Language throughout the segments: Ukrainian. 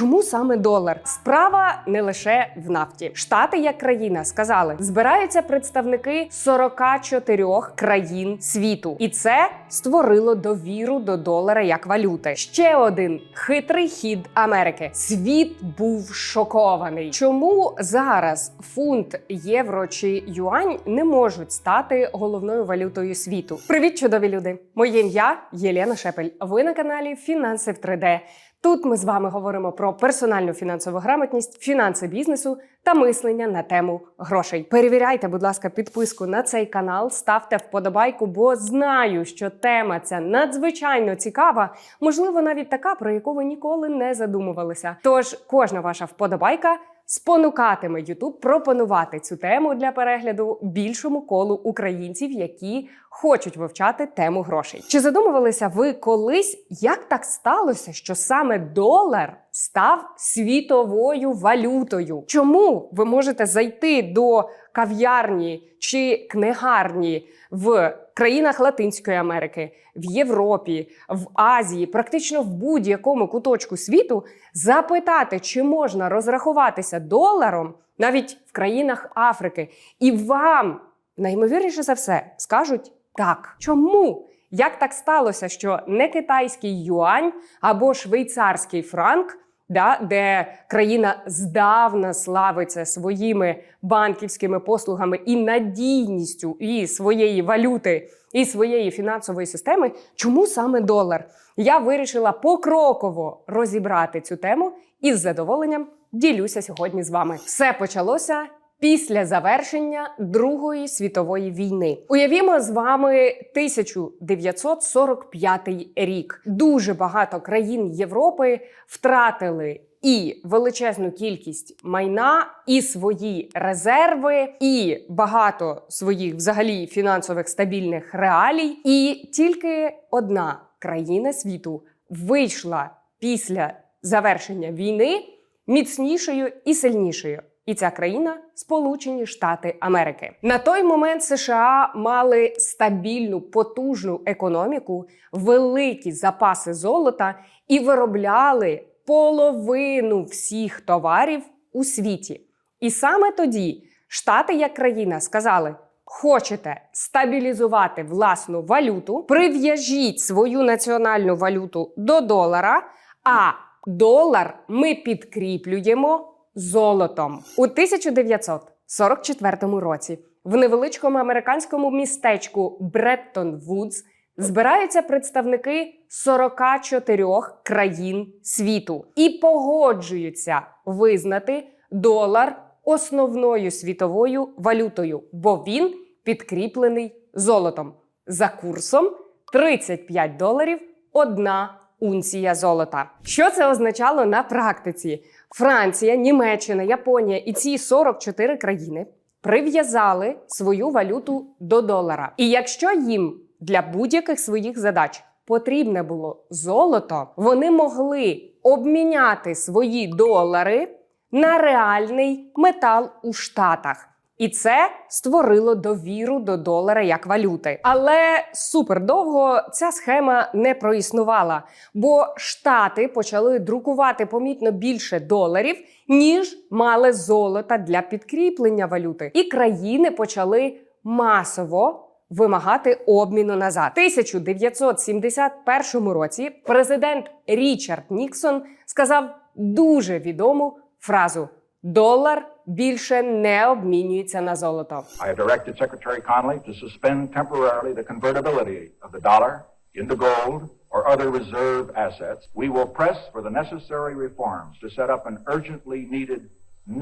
Чому саме долар? Справа не лише в нафті. Штати як країна сказали, збираються представники 44 країн світу, і це створило довіру до долара як валюти. Ще один хитрий хід Америки. Світ був шокований. Чому зараз фунт, євро чи юань не можуть стати головною валютою світу? Привіт, чудові люди! Моє ім'я Єлена Шепель. Ви на каналі Фінанси в 3D. Тут ми з вами говоримо про персональну фінансову грамотність, фінанси бізнесу та мислення на тему грошей. Перевіряйте, будь ласка, підписку на цей канал, ставте вподобайку, бо знаю, що тема ця надзвичайно цікава, можливо, навіть така, про яку ви ніколи не задумувалися. Тож кожна ваша вподобайка. Спонукатиме YouTube пропонувати цю тему для перегляду більшому колу українців, які хочуть вивчати тему грошей. Чи задумувалися ви колись, як так сталося, що саме долар став світовою валютою? Чому ви можете зайти до кав'ярні чи книгарні в країнах Латинської Америки, в Європі, в Азії, практично в будь-якому куточку світу, запитати, чи можна розрахуватися доларом навіть в країнах Африки, і вам найімовірніше за все скажуть так. Чому? Як так сталося, що не китайський юань або швейцарський франк, да, де країна здавна славиться своїми банківськими послугами і надійністю і своєї валюти, і своєї фінансової системи, чому саме долар? Я вирішила покроково розібрати цю тему і з задоволенням ділюся сьогодні з вами. Все почалося після завершення Другої світової війни. Уявімо з вами 1945 рік. Дуже багато країн Європи втратили. І величезну кількість майна, і свої резерви, і багато своїх взагалі фінансових стабільних реалій. І тільки одна країна світу вийшла після завершення війни міцнішою і сильнішою. І ця країна Сполучені Штати Америки. На той момент США мали стабільну потужну економіку, великі запаси золота і виробляли половину всіх товарів у світі. І саме тоді Штати як країна сказали: хочете стабілізувати власну валюту, прив'яжіть свою національну валюту до долара, а долар ми підкріплюємо золотом. У 1944 році в невеличкому американському містечку Бреттон Вудс збираються представники 44 країн світу і погоджуються визнати долар основною світовою валютою, бо він підкріплений золотом за курсом 35 доларів одна унція золота. Що це означало на практиці? Франція, Німеччина, Японія і ці 44 країни прив'язали свою валюту до долара. І якщо їм для будь-яких своїх задач потрібне було золото, вони могли обміняти свої долари на реальний метал у Штатах. І це створило довіру до долара як валюти. Але супер довго ця схема не проіснувала, бо штати почали друкувати помітно більше доларів, ніж мали золота для підкріплення валюти. І країни почали масово. Вимагати обміну назад. У 1971 році президент Річард Ніксон сказав дуже відому фразу: долар більше не обмінюється на золото. I have directed Secretary Connolly to suspend temporarily the convertibility of the dollar into gold or other reserve assets. We will press for the necessary reforms to set up an urgently needed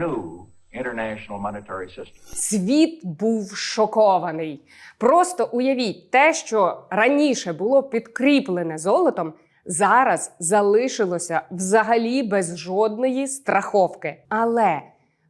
new international monetary system. Світ був шокований. Просто уявіть, те, що раніше було підкріплене золотом, зараз залишилося взагалі без жодної страховки. Але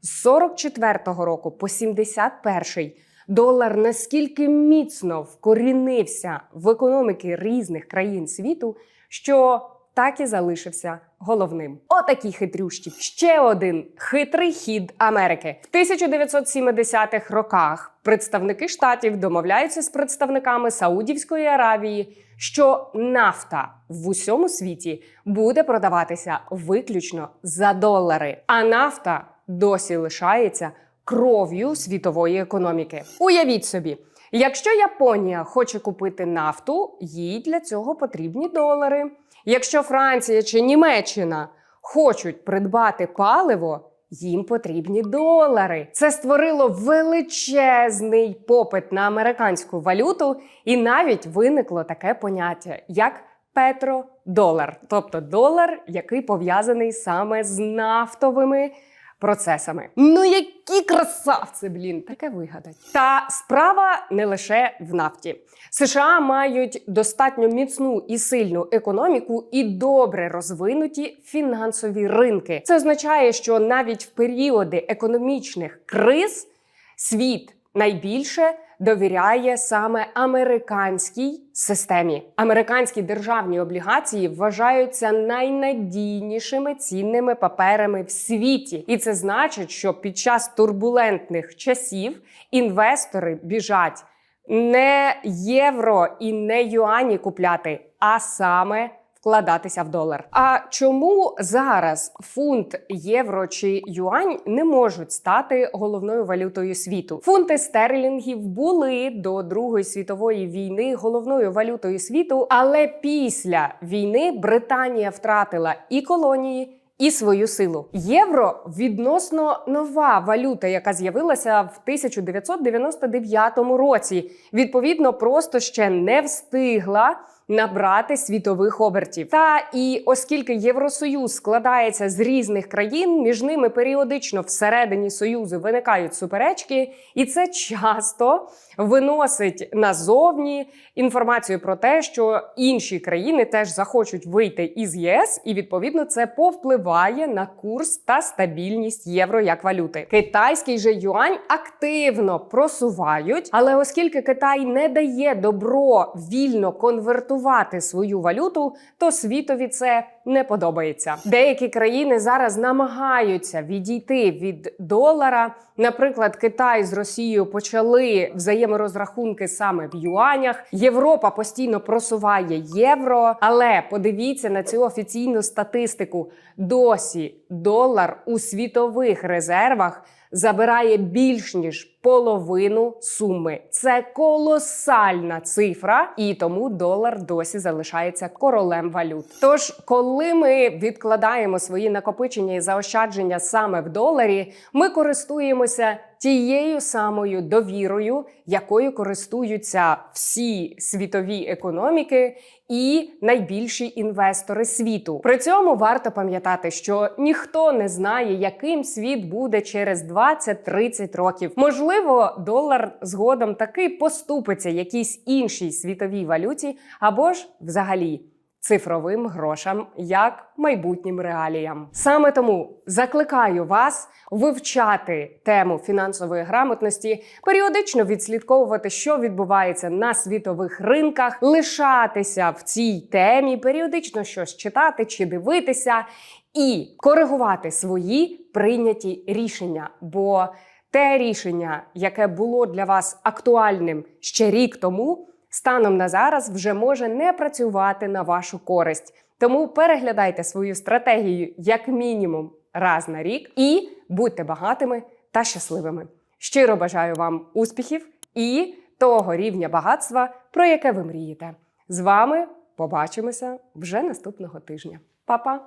з 44-го року по 71-й долар наскільки міцно вкорінився в економіки різних країн світу, що так і залишився головним. Отакі хитрющі. Ще один хитрий хід Америки в 1970-х роках. Представники штатів домовляються з представниками Саудівської Аравії, що нафта в усьому світі буде продаватися виключно за долари, а нафта досі лишається кров'ю світової економіки. Уявіть собі. Якщо Японія хоче купити нафту, їй для цього потрібні долари. Якщо Франція чи Німеччина хочуть придбати паливо, їм потрібні долари. Це створило величезний попит на американську валюту, і навіть виникло таке поняття як петродолар, тобто долар, який пов'язаний саме з нафтовими процесами. Ну які красавці, блін, таке вигадать. Та справа не лише в нафті. США мають достатньо міцну і сильну економіку і добре розвинуті фінансові ринки. Це означає, що навіть в періоди економічних криз світ найбільше довіряє саме американській системі. Американські державні облігації вважаються найнадійнішими цінними паперами в світі, і це значить, що під час турбулентних часів інвестори біжать не євро і не юані купляти, а саме вкладатися в долар. А чому зараз фунт, євро чи юань не можуть стати головною валютою світу? Фунти стерлінгів були до Другої світової війни головною валютою світу, але після війни Британія втратила і колонії. І свою силу євро відносно нова валюта, яка з'явилася в 1999 році. Відповідно, просто ще не встигла набрати світових обертів. Та і оскільки Євросоюз складається з різних країн, між ними періодично всередині союзу виникають суперечки, і це часто виносить назовні інформацію про те, що інші країни теж захочуть вийти із ЄС, і відповідно це повпливає на курс та стабільність євро як валюти. Китайський же юань активно просувають, але оскільки Китай не дає добро вільно конвертувати свою валюту, то світові це не подобається. Деякі країни зараз намагаються відійти від долара. Наприклад, Китай з Росією почали взаєморозрахунки саме в юанях. Європа постійно просуває євро, але подивіться на цю офіційну статистику. Досі долар у світових резервах забирає більш ніж половину суми. Це колосальна цифра, і тому долар досі залишається королем валют. Тож, коли ми відкладаємо свої накопичення і заощадження саме в доларі, ми користуємося тією самою довірою, якою користуються всі світові економіки і найбільші інвестори світу. При цьому варто пам'ятати, що ніхто не знає, яким світ буде через 20-30 років. Можливо, долар згодом таки поступиться якійсь іншій світовій валюті, або ж взагалі. Цифровим грошам як майбутнім реаліям. Саме тому закликаю вас вивчати тему фінансової грамотності, періодично відслідковувати, що відбувається на світових ринках, лишатися в цій темі, періодично щось читати чи дивитися, і коригувати свої прийняті рішення. Бо те рішення, яке було для вас актуальним ще рік тому станом на зараз вже може не працювати на вашу користь. Тому переглядайте свою стратегію як мінімум раз на рік і будьте багатими та щасливими. Щиро бажаю вам успіхів і того рівня багатства, про яке ви мрієте. З вами побачимося вже наступного тижня. Па-па!